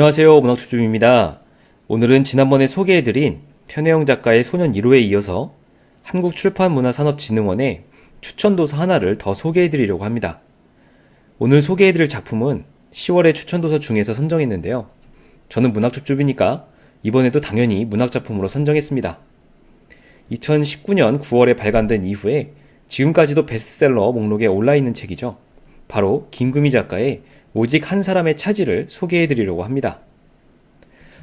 안녕하세요. 문학초점입니다. 오늘은 지난번에 소개해드린 편혜영 작가의 소년 1호에 이어서 한국출판문화산업진흥원의 추천도서 하나를 더 소개해드리려고 합니다. 오늘 소개해드릴 작품은 10월의 추천도서 중에서 선정했는데요. 저는 문학초점이니까 이번에도 당연히 문학작품으로 선정했습니다. 2019년 9월에 발간된 이후에 지금까지도 베스트셀러 목록에 올라있는 책이죠. 바로 김금희 작가의 오직 한 사람의 차지를 소개해 드리려고 합니다.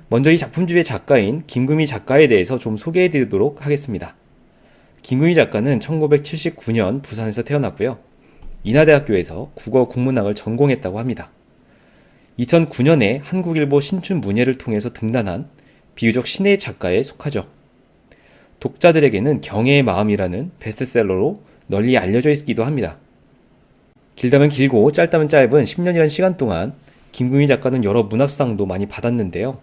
먼저 이 작품집의 작가인 김금희 작가에 대해서 좀 소개해 드리도록 하겠습니다. 김금희 작가는 1979년 부산에서 태어났고요. 인하대학교에서 국어 국문학을 전공했다고 합니다. 2009년에 한국일보 신춘 문예를 통해서 등단한 비유적 신의 작가에 속하죠. 독자들에게는 경애의 마음이라는 베스트셀러로 널리 알려져 있기도 합니다. 길다면 길고 짧다면 짧은 10년이라는 시간 동안 김금희 작가는 여러 문학상도 많이 받았는데요.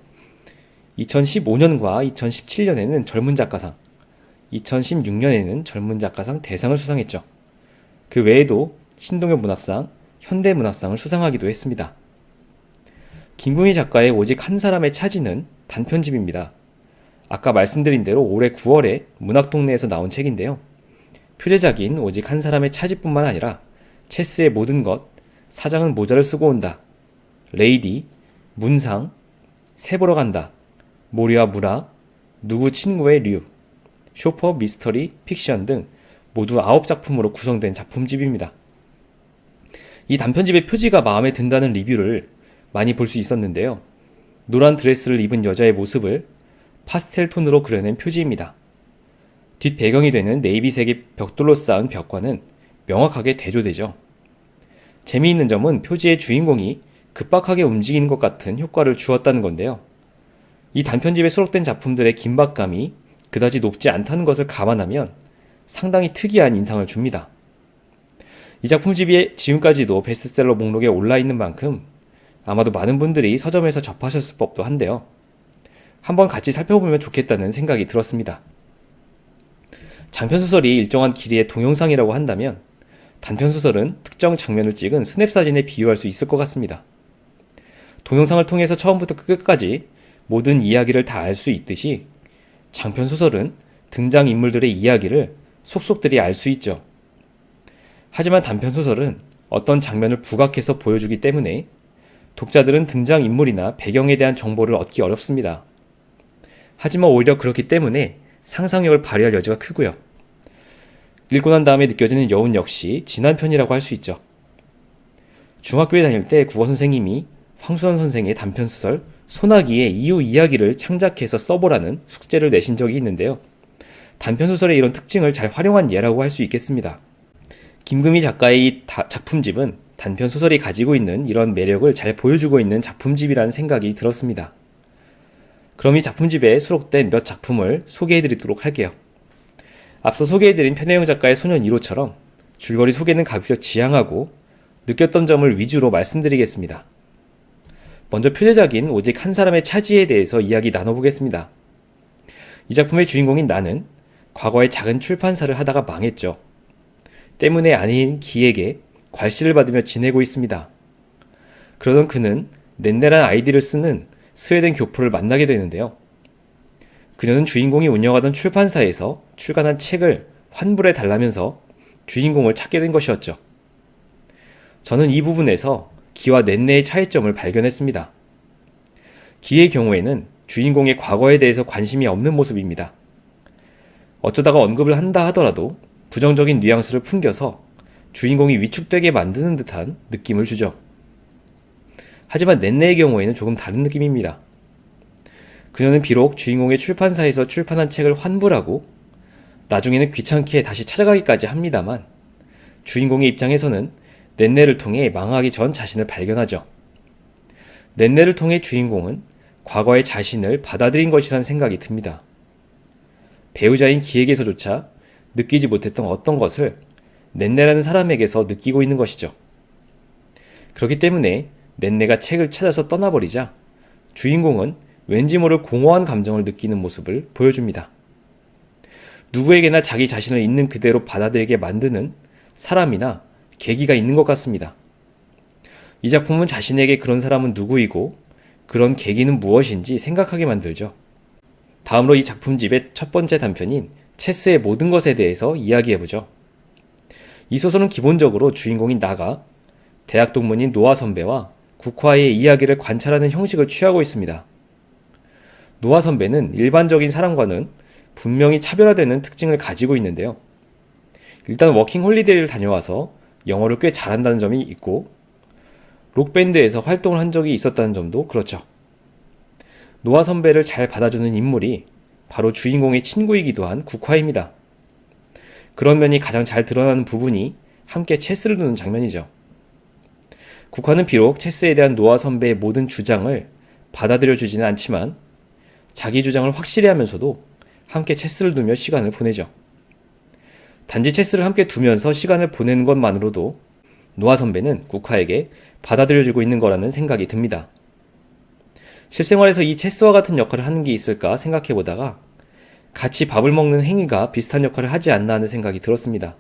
2015년과 2017년에는 젊은 작가상, 2016년에는 젊은 작가상 대상을 수상했죠. 그 외에도 신동엽 문학상, 현대문학상을 수상하기도 했습니다. 김금희 작가의 오직 한 사람의 차지는 단편집입니다. 아까 말씀드린 대로 올해 9월에 문학동네에서 나온 책인데요. 표제작인 오직 한 사람의 차지뿐만 아니라 체스의 모든 것, 사장은 모자를 쓰고 온다, 레이디, 문상, 새 보러 간다, 모리와 무라, 누구 친구의 류, 쇼퍼 미스터리, 픽션 등 모두 9작품으로 구성된 작품집입니다. 이 단편집의 표지가 마음에 든다는 리뷰를 많이 볼 수 있었는데요. 노란 드레스를 입은 여자의 모습을 파스텔 톤으로 그려낸 표지입니다. 뒷 배경이 되는 네이비색의 벽돌로 쌓은 벽과는 명확하게 대조되죠. 재미있는 점은 표지의 주인공이 급박하게 움직이는 것 같은 효과를 주었다는 건데요. 이 단편집에 수록된 작품들의 긴박감이 그다지 높지 않다는 것을 감안하면 상당히 특이한 인상을 줍니다. 이 작품집이 지금까지도 베스트셀러 목록에 올라 있는 만큼 아마도 많은 분들이 서점에서 접하셨을 법도 한데요. 한번 같이 살펴보면 좋겠다는 생각이 들었습니다. 장편 소설이 일정한 길이의 동영상이라고 한다면 단편 소설은 특정 장면을 찍은 스냅 사진에 비유할 수 있을 것 같습니다. 동영상을 통해서 처음부터 끝까지 모든 이야기를 다 알 수 있듯이 장편 소설은 등장 인물들의 이야기를 속속들이 알 수 있죠. 하지만 단편 소설은 어떤 장면을 부각해서 보여주기 때문에 독자들은 등장 인물이나 배경에 대한 정보를 얻기 어렵습니다. 하지만 오히려 그렇기 때문에 상상력을 발휘할 여지가 크고요. 읽고 난 다음에 느껴지는 여운 역시 진한 편이라고 할 수 있죠. 중학교에 다닐 때 국어 선생님이 황수원 선생의 단편 소설 소나기의 이유 이야기를 창작해서 써보라는 숙제를 내신 적이 있는데요. 단편 소설의 이런 특징을 잘 활용한 예라고 할 수 있겠습니다. 김금희 작가의 이 작품집은 단편 소설이 가지고 있는 이런 매력을 잘 보여주고 있는 작품집이라는 생각이 들었습니다. 그럼 이 작품집에 수록된 몇 작품을 소개해드리도록 할게요. 앞서 소개해드린 편혜영 작가의 소년 1호처럼 줄거리 소개는 가급적 지향하고 느꼈던 점을 위주로 말씀드리겠습니다. 먼저 표제작인 오직 한 사람의 차지에 대해서 이야기 나눠보겠습니다. 이 작품의 주인공인 나는 과거에 작은 출판사를 하다가 망했죠. 때문에 아닌 기에게 괄시를 받으며 지내고 있습니다. 그러던 그는 넷네란 아이디를 쓰는 스웨덴 교포를 만나게 되는데요. 그녀는 주인공이 운영하던 출판사에서 출간한 책을 환불해 달라면서 주인공을 찾게 된 것이었죠. 저는 이 부분에서 기와 넷내의 차이점을 발견했습니다. 기의 경우에는 주인공의 과거에 대해서 관심이 없는 모습입니다. 어쩌다가 언급을 한다 하더라도 부정적인 뉘앙스를 풍겨서 주인공이 위축되게 만드는 듯한 느낌을 주죠. 하지만 넷내의 경우에는 조금 다른 느낌입니다. 그녀는 비록 주인공의 출판사에서 출판한 책을 환불하고 나중에는 귀찮게 다시 찾아가기까지 합니다만 주인공의 입장에서는 넷네를 통해 망하기 전 자신을 발견하죠. 넷네를 통해 주인공은 과거의 자신을 받아들인 것이라는 생각이 듭니다. 배우자인 기에게서조차 느끼지 못했던 어떤 것을 넷네라는 사람에게서 느끼고 있는 것이죠. 그렇기 때문에 넷네가 책을 찾아서 떠나버리자 주인공은 왠지 모를 공허한 감정을 느끼는 모습을 보여줍니다. 누구에게나 자기 자신을 있는 그대로 받아들이게 만드는 사람이나 계기가 있는 것 같습니다. 이 작품은 자신에게 그런 사람은 누구이고 그런 계기는 무엇인지 생각하게 만들죠. 다음으로 이 작품집의 첫 번째 단편인 체스의 모든 것에 대해서 이야기해보죠. 이 소설은 기본적으로 주인공인 나가 대학 동문인 노아 선배와 국화의 이야기를 관찰하는 형식을 취하고 있습니다. 노아 선배는 일반적인 사람과는 분명히 차별화되는 특징을 가지고 있는데요. 일단 워킹 홀리데이를 다녀와서 영어를 꽤 잘한다는 점이 있고 록밴드에서 활동을 한 적이 있었다는 점도 그렇죠. 노아 선배를 잘 받아주는 인물이 바로 주인공의 친구이기도 한 국화입니다. 그런 면이 가장 잘 드러나는 부분이 함께 체스를 두는 장면이죠. 국화는 비록 체스에 대한 노아 선배의 모든 주장을 받아들여 주지는 않지만 자기 주장을 확실히 하면서도 함께 체스를 두며 시간을 보내죠. 단지 체스를 함께 두면서 시간을 보내는 것만으로도 노아 선배는 국화에게 받아들여주고 있는 거라는 생각이 듭니다. 실생활에서 이 체스와 같은 역할을 하는 게 있을까 생각해 보다가 같이 밥을 먹는 행위가 비슷한 역할을 하지 않나 하는 생각이 들었습니다.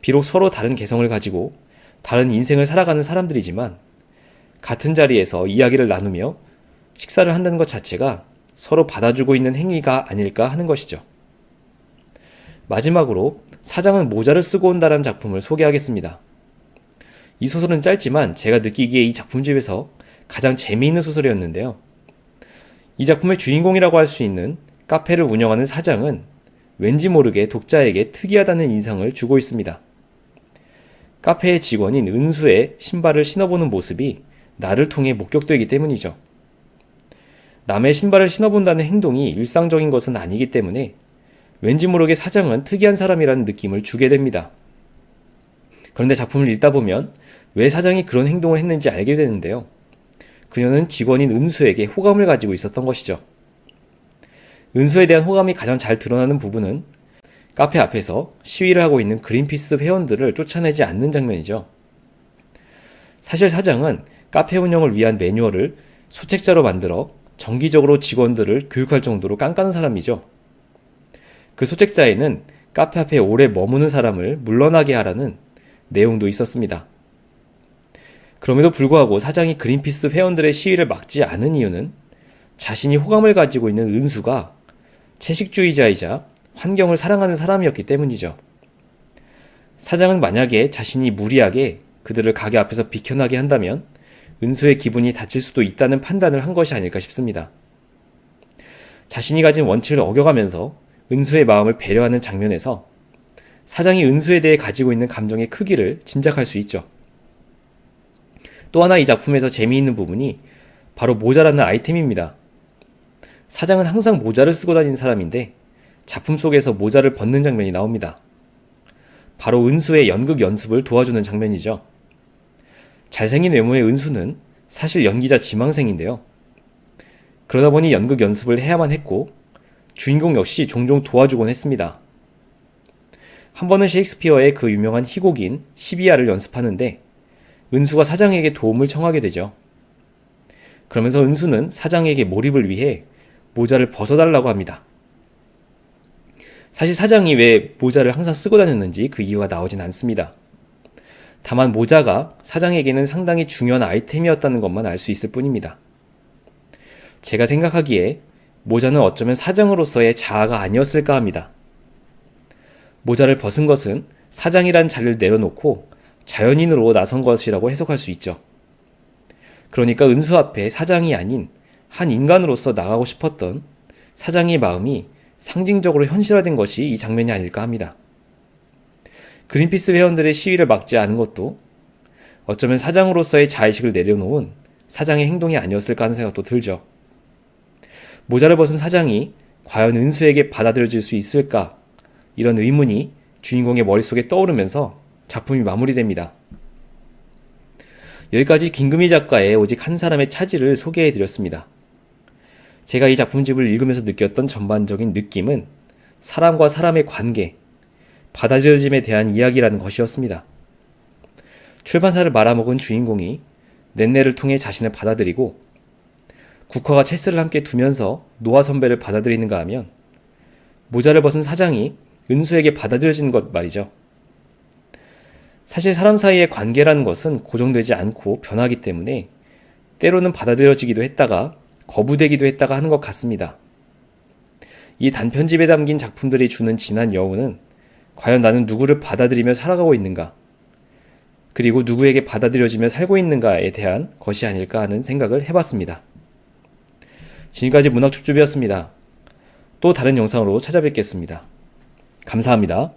비록 서로 다른 개성을 가지고 다른 인생을 살아가는 사람들이지만 같은 자리에서 이야기를 나누며 식사를 한다는 것 자체가 서로 받아주고 있는 행위가 아닐까 하는 것이죠. 마지막으로 사장은 모자를 쓰고 온다라는 작품을 소개하겠습니다. 이 소설은 짧지만 제가 느끼기에 이 작품집에서 가장 재미있는 소설이었는데요. 이 작품의 주인공이라고 할 수 있는 카페를 운영하는 사장은 왠지 모르게 독자에게 특이하다는 인상을 주고 있습니다. 카페의 직원인 은수의 신발을 신어보는 모습이 나를 통해 목격되기 때문이죠. 남의 신발을 신어본다는 행동이 일상적인 것은 아니기 때문에 왠지 모르게 사장은 특이한 사람이라는 느낌을 주게 됩니다. 그런데 작품을 읽다 보면 왜 사장이 그런 행동을 했는지 알게 되는데요. 그녀는 직원인 은수에게 호감을 가지고 있었던 것이죠. 은수에 대한 호감이 가장 잘 드러나는 부분은 카페 앞에서 시위를 하고 있는 그린피스 회원들을 쫓아내지 않는 장면이죠. 사실 사장은 카페 운영을 위한 매뉴얼을 소책자로 만들어 정기적으로 직원들을 교육할 정도로 깐깐한 사람이죠. 그 소책자에는 카페 앞에 오래 머무는 사람을 물러나게 하라는 내용도 있었습니다. 그럼에도 불구하고 사장이 그린피스 회원들의 시위를 막지 않은 이유는 자신이 호감을 가지고 있는 은수가 채식주의자이자 환경을 사랑하는 사람이었기 때문이죠. 사장은 만약에 자신이 무리하게 그들을 가게 앞에서 비켜나게 한다면 은수의 기분이 다칠 수도 있다는 판단을 한 것이 아닐까 싶습니다. 자신이 가진 원칙을 어겨가면서 은수의 마음을 배려하는 장면에서 사장이 은수에 대해 가지고 있는 감정의 크기를 짐작할 수 있죠. 또 하나 이 작품에서 재미있는 부분이 바로 모자라는 아이템입니다. 사장은 항상 모자를 쓰고 다니는 사람인데 작품 속에서 모자를 벗는 장면이 나옵니다. 바로 은수의 연극 연습을 도와주는 장면이죠. 잘생긴 외모의 은수는 사실 연기자 지망생인데요. 그러다 보니 연극 연습을 해야만 했고 주인공 역시 종종 도와주곤 했습니다. 한 번은 셰익스피어의 그 유명한 희곡인 시비아를 연습하는데 은수가 사장에게 도움을 청하게 되죠. 그러면서 은수는 사장에게 몰입을 위해 모자를 벗어달라고 합니다. 사실 사장이 왜 모자를 항상 쓰고 다녔는지 그 이유가 나오진 않습니다. 다만 모자가 사장에게는 상당히 중요한 아이템이었다는 것만 알 수 있을 뿐입니다. 제가 생각하기에 모자는 어쩌면 사장으로서의 자아가 아니었을까 합니다. 모자를 벗은 것은 사장이란 자리를 내려놓고 자연인으로 나선 것이라고 해석할 수 있죠. 그러니까 은수 앞에 사장이 아닌 한 인간으로서 나가고 싶었던 사장의 마음이 상징적으로 현실화된 것이 이 장면이 아닐까 합니다. 그린피스 회원들의 시위를 막지 않은 것도 어쩌면 사장으로서의 자의식을 내려놓은 사장의 행동이 아니었을까 하는 생각도 들죠. 모자를 벗은 사장이 과연 은수에게 받아들여질 수 있을까? 이런 의문이 주인공의 머릿속에 떠오르면서 작품이 마무리됩니다. 여기까지 김금희 작가의 오직 한 사람의 차지를 소개해 드렸습니다. 제가 이 작품집을 읽으면서 느꼈던 전반적인 느낌은 사람과 사람의 관계, 받아들여짐에 대한 이야기라는 것이었습니다. 출판사를 말아먹은 주인공이 넷내를 통해 자신을 받아들이고 국화가 체스를 함께 두면서 노아 선배를 받아들이는가 하면 모자를 벗은 사장이 은수에게 받아들여지는 것 말이죠. 사실 사람 사이의 관계라는 것은 고정되지 않고 변하기 때문에 때로는 받아들여지기도 했다가 거부되기도 했다가 하는 것 같습니다. 이 단편집에 담긴 작품들이 주는 진한 여운은 과연 나는 누구를 받아들이며 살아가고 있는가? 그리고 누구에게 받아들여지며 살고 있는가에 대한 것이 아닐까 하는 생각을 해봤습니다. 지금까지 문학축집이었습니다. 또 다른 영상으로 찾아뵙겠습니다. 감사합니다.